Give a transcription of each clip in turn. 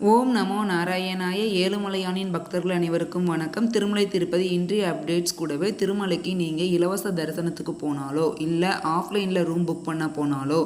ஓம் நமோ நாராயணாய ஏழுமலையானின் பக்தர்கள் அனைவருக்கும் வணக்கம். திருமலை திருப்பதி இன்றைய அப்டேட்ஸ் கூடவே திருமலைக்கு நீங்கள் இலவச தரிசனத்துக்கு போனாலோ இல்லை ஆஃப்லைனில் ரூம் புக் பண்ண போனாலோ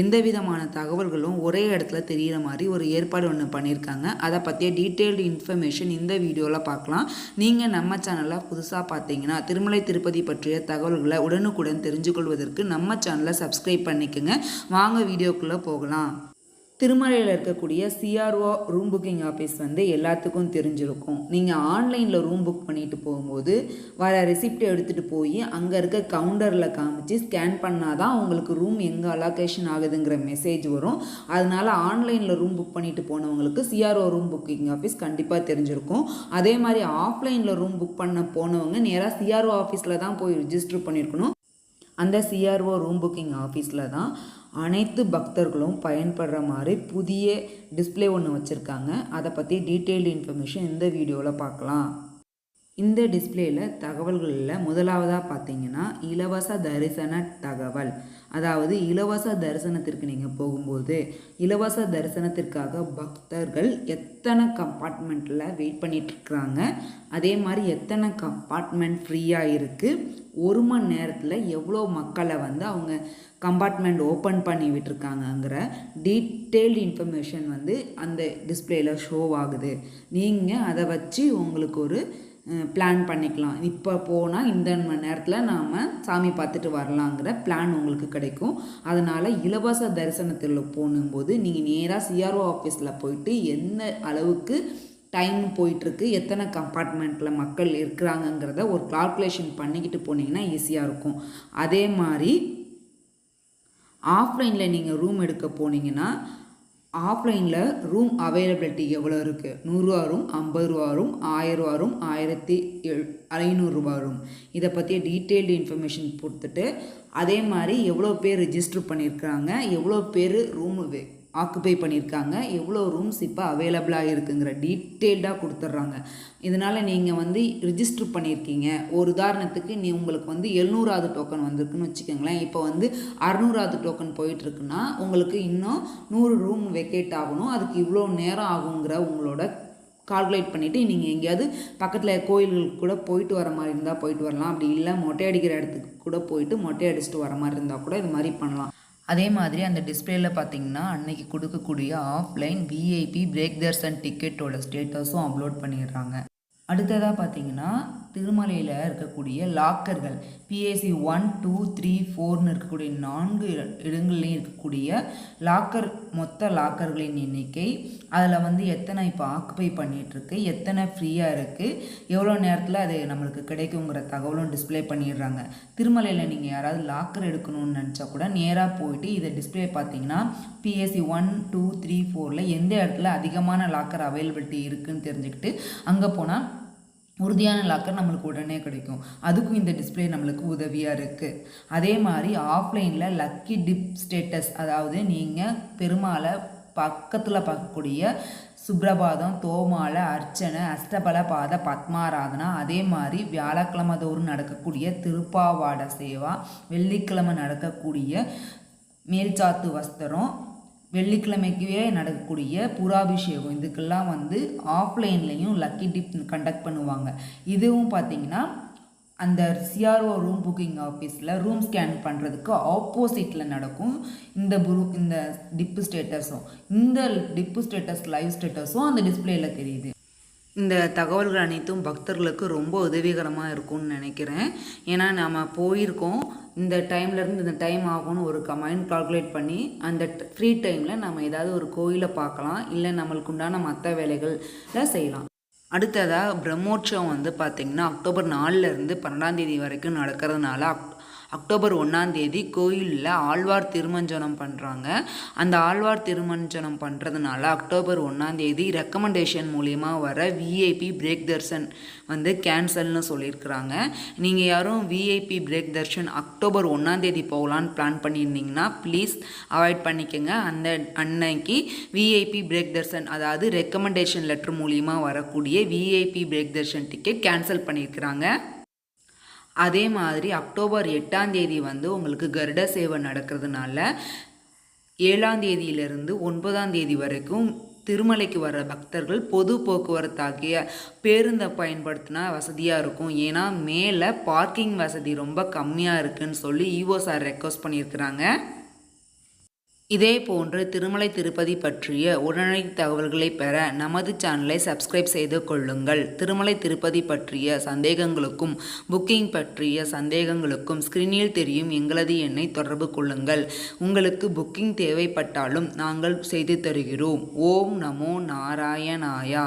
எந்த விதமான தகவல்களும் ஒரே இடத்துல தெரிகிற மாதிரி ஒரு ஏற்பாடு ஒன்று பண்ணியிருக்காங்க அதை பற்றிய டீட்டெயில்டு இன்ஃபர்மேஷன் இந்த வீடியோவில் பார்க்கலாம் நீங்கள் நம்ம சேனலில் புதுசாக பார்த்தீங்கன்னா திருமலை திருப்பதி பற்றிய தகவல்களை உடனுக்குடன் தெரிஞ்சுக்கொள்வதற்கு நம்ம சேனலை சப்ஸ்கிரைப் பண்ணிக்கோங்க. வாங்க வீடியோக்குள்ளே போகலாம். திருமலையில் இருக்கக்கூடிய சிஆர்ஓ ரூம் புக்கிங் ஆஃபீஸ் வந்து எல்லாத்துக்கும் தெரிஞ்சிருக்கும். நீங்கள் ஆன்லைனில் ரூம் புக் பண்ணிட்டு போகும்போது வர ரெசிப்ட் எடுத்துகிட்டு போய் அங்கே இருக்க கவுண்டரில் காமிச்சு ஸ்கேன் பண்ணால் தான் உங்களுக்கு ரூம் எங்கே அலோகேஷன் ஆகுதுங்கிற மெசேஜ் வரும். அதனால் ஆன்லைனில் ரூம் புக் பண்ணிட்டு போனவங்களுக்கு சிஆர்ஓ ரூம் புக்கிங் ஆஃபீஸ் கண்டிப்பாக தெரிஞ்சிருக்கும். அதே மாதிரி ஆஃப்லைனில் ரூம் புக் பண்ண போனவங்க நேராக சிஆர்ஓ ஆஃபீஸில் தான் போய் ரிஜிஸ்டர் பண்ணியிருக்கணும் அந்த சிஆர்ஓ ரூம் புக்கிங் ஆஃபீஸில் தான் அனைத்து பக்தர்களும் பயன்படுற மாதிரி புதிய டிஸ்ப்ளே ஒன்று வச்சுருக்காங்க. அதை பற்றி டீட்டெயில்டு இன்ஃபர்மேஷன் இந்த வீடியோவில் பார்க்கலாம். இந்த டிஸ்ப்ளேயில் தகவல்களில் முதலாவதாக பார்த்தீங்கன்னா இலவச தரிசன தகவல். அதாவது இலவச தரிசனத்திற்கு நீங்கள் போகும்போது இலவச தரிசனத்திற்காக பக்தர்கள் எத்தனை கம்பார்ட்மெண்ட்டில் வெயிட் பண்ணிகிட்ருக்குறாங்க அதே மாதிரி எத்தனை கம்பார்ட்மெண்ட் ஃப்ரீயாக இருக்குது ஒரு மணி நேரத்தில் எவ்வளோ மக்களை வந்து அவங்க கம்பார்ட்மெண்ட் ஓப்பன் பண்ணி விட்டுருக்காங்கங்கிற டீட்டெயில்டு இன்ஃபர்மேஷன் வந்து அந்த டிஸ்பிளேயில் ஷோ ஆகுது. நீங்கள் அதை வச்சு உங்களுக்கு ஒரு பிளான் பண்ணிக்கலாம். இப்போ போனால் இந்த மணி நேரத்தில் நாம் சாமி பார்த்துட்டு வரலாங்கிற பிளான் உங்களுக்கு கிடைக்கும். அதனால் இலவச தரிசனத்தில் போகும்போது நீங்கள் நேராக சிஆர்ஓ ஆஃபீஸில் போயிட்டு எந்த அளவுக்கு டைம் போயிட்டுருக்கு எத்தனை கம்பார்ட்மெண்ட்டில் மக்கள் இருக்கிறாங்கங்கிறத ஒரு கால்குலேஷன் பண்ணிக்கிட்டு போனீங்கன்னா ஈஸியாக இருக்கும். அதே மாதிரி ஆஃப்லைனில் நீங்கள் ரூம் எடுக்க போனீங்கன்னா ஆஃப்லைனில் ரூம் அவைலபிலிட்டி எவ்வளோ இருக்குது நூறுரூவா ரூம் ஐம்பது ரூபா ரூம் ஆயிரரூவா ரூம் ஆயிரத்தி எழ் ஐநூறுரூவா ரூம் இதை பற்றிய டீட்டெயில்டு இன்ஃபர்மேஷன் கொடுத்துட்டு அதே மாதிரி எவ்வளோ பேர் ரிஜிஸ்டர் பண்ணியிருக்காங்க எவ்வளோ பேர் ரூம் ஆக்குபை பண்ணியிருக்காங்க. எவ்வளோ ரூம்ஸ் இப்போ அவைலபிளாக இருக்குங்கிற டீட்டெயில்டாக கொடுத்துட்றாங்க. இதனால் நீங்கள் வந்து ரிஜிஸ்டர் பண்ணியிருக்கீங்க. ஒரு உதாரணத்துக்கு நீ உங்களுக்கு வந்து எழுநூறாவது டோக்கன் வந்திருக்குன்னு வச்சுக்கோங்களேன். இப்போ வந்து அறநூறாவது டோக்கன் போயிட்டுருக்குன்னா உங்களுக்கு இன்னும் நூறு ரூம் வெக்கேட் ஆகணும். அதுக்கு இவ்வளோ நேரம் ஆகுங்கிற உங்களோட கால்குலேட் பண்ணிவிட்டு நீங்கள் எங்கேயாவது பக்கத்தில் கோயில்களுக்கு கூட போயிட்டு வர மாதிரி இருந்தால் போயிட்டு வரலாம். அப்படி இல்லை மொட்டை அடிக்கிற இடத்துக்கு கூட போயிட்டு மொட்டை அடிச்சுட்டு வர மாதிரி இருந்தால் கூட இது மாதிரி பண்ணலாம். அதே மாதிரி அந்த டிஸ்பிளேயில் பார்த்தீங்கன்னா அன்னைக்கு கொடுக்கக்கூடிய ஆஃப்லைன் விஐபி பிரேக் தர்சன் டிக்கெட்டோட ஸ்டேட்டஸும் அப்லோட் பண்ணிடுறாங்க. அடுத்ததாக பார்த்தீங்கன்னா திருமலையில் இருக்கக்கூடிய லாக்கர்கள் பிஏசி ஒன் டூ த்ரீ ஃபோர்னு இருக்கக்கூடிய நான்கு இடங்கள்லையும் இருக்கக்கூடிய லாக்கர் மொத்த லாக்கர்களின் எண்ணிக்கை. அதில் வந்து எத்தனை இப்போ ஆக்குப்பை பண்ணிகிட்ருக்கு எத்தனை ஃப்ரீயாக இருக்குது எவ்வளோ நேரத்தில் அது நம்மளுக்கு கிடைக்குங்கிற தகவலும் டிஸ்பிளே பண்ணிடுறாங்க. திருமலையில் நீங்கள் யாராவது லாக்கர் எடுக்கணும்னு நினச்சா கூட நேராக போயிட்டு இதை டிஸ்பிளே பார்த்தீங்கன்னா பிஎஸ்சி ஒன் டூ த்ரீ ஃபோரில் எந்த இடத்துல அதிகமான லாக்கர் அவைலபிலிட்டி இருக்குதுன்னு தெரிஞ்சுக்கிட்டு அங்கே போனால் உறுதியான லாக்கர் நம்மளுக்கு உடனே கிடைக்கும். அதுக்கும் இந்த டிஸ்பிளே நம்மளுக்கு உதவியாக இருக்குது அதே மாதிரி ஆஃப்லைனில் லக்கி டிப் ஸ்டேட்டஸ் அதாவது நீங்கள் பெருமாளை பக்கத்தில் பார்க்கக்கூடிய சுப்ரபாதம் தோமால அர்ச்சனை அஷ்டபல பாத பத்மாராதனா அதே மாதிரி வியாழக்கிழமை தோறும் நடக்கக்கூடிய திருப்பாவாட சேவா வெள்ளிக்கிழமை நடக்கக்கூடிய மேல்சாத்து வஸ்திரம் வெள்ளிக்கிழமைக்கே நடக்கக்கூடிய புறாபிஷேகம். இதுக்கெல்லாம் வந்து ஆஃப்லைன்லேயும் லக்கி டிப் கண்டக்ட் பண்ணுவாங்க. இதுவும் பார்த்தீங்கன்னா அந்த சிஆர்ஓ ரூம் புக்கிங் ஆஃபீஸில் ரூம் ஸ்கேன் பண்ணுறதுக்கு ஆப்போசிட்டில் நடக்கும் இந்த புரு இந்த டிப்பு ஸ்டேட்டஸும். இந்த டிப்பு ஸ்டேட்டஸ் லைவ் ஸ்டேட்டஸும் அந்த டிஸ்பிளேயில் தெரியுது. இந்த தகவல்கள் அனைத்தும் பக்தர்களுக்கு ரொம்ப உதவிகரமாக இருக்கும்னு நினைக்கிறேன். ஏன்னா நம்ம போயிருக்கோம். இந்த டைம்லேருந்து இந்த டைம் ஆகும்னு ஒரு க மைண்ட் கால்குலேட் பண்ணி அந்த ஃப்ரீ டைமில் நம்ம ஏதாவது ஒரு கோயிலை பார்க்கலாம். இல்லை நம்மளுக்கு உண்டான மற்ற வேலைகளில் செய்யலாம். அடுத்ததாக பிரம்மோற்சவம் வந்து பார்த்திங்கன்னா அக்டோபர் நாலுலேருந்து பன்னெண்டாம் தேதி வரைக்கும் நடக்கிறதுனால அக் அக்டோபர் ஒன்றாந்தேதி கோயிலில் ஆழ்வார் திருமஞ்சனம் பண்ணுறாங்க அந்த ஆழ்வார் திருமஞ்சனம் பண்ணுறதுனால அக்டோபர் ஒன்றாந்தேதி ரெக்கமெண்டேஷன் மூலியமாக வர விஐபி பிரேக் தர்ஷன் வந்து கேன்சல்னு சொல்லியிருக்கிறாங்க நீங்கள் யாரும் விஐபி பிரேக் தர்ஷன் அக்டோபர் ஒன்றாந்தேதி போகலான்னு பிளான் பண்ணியிருந்தீங்கன்னா ப்ளீஸ் அவாய்ட் பண்ணிக்கோங்க. அந்த அன்னைக்கு விஐபி பிரேக் தர்ஷன் அதாவது ரெக்கமெண்டேஷன் லெட்டர் மூலியமாக வரக்கூடிய VIP break darshan ticket cancel பண்ணியிருக்கிறாங்க அதே மாதிரி அக்டோபர் எட்டாம் தேதி வந்து உங்களுக்கு கருட சேவை நடக்கிறதுனால ஏழாம் தேதியிலிருந்து ஒன்பதாம் தேதி வரைக்கும் திருமலைக்கு வர பக்தர்கள் பொது போக்குவரத்தாகிய பேருந்தை பயன்படுத்தினா வசதியாக இருக்கும். ஏன்னா மேலே பார்க்கிங் வசதி ரொம்ப கம்மியாக இருக்குன்னு சொல்லி ஈஓ சார் ரெக்வஸ்ட் பண்ணியிருக்கிறாங்க. இதே போன்று திருமலை திருப்பதி பற்றிய உடனடி தகவல்களை பெற நமது சேனலை சப்ஸ்கிரைப் செய்து கொள்ளுங்கள். திருமலை திருப்பதி பற்றிய சந்தேகங்களுக்கும் புக்கிங் பற்றிய சந்தேகங்களுக்கும் ஸ்கிரீனில் தெரியும் எங்களது எண்ணை தொடர்பு கொள்ளுங்கள். உங்களுக்கு புக்கிங் தேவைப்பட்டாலும் நாங்கள் செய்து தருகிறோம். ஓம் நமோ நாராயணாயா.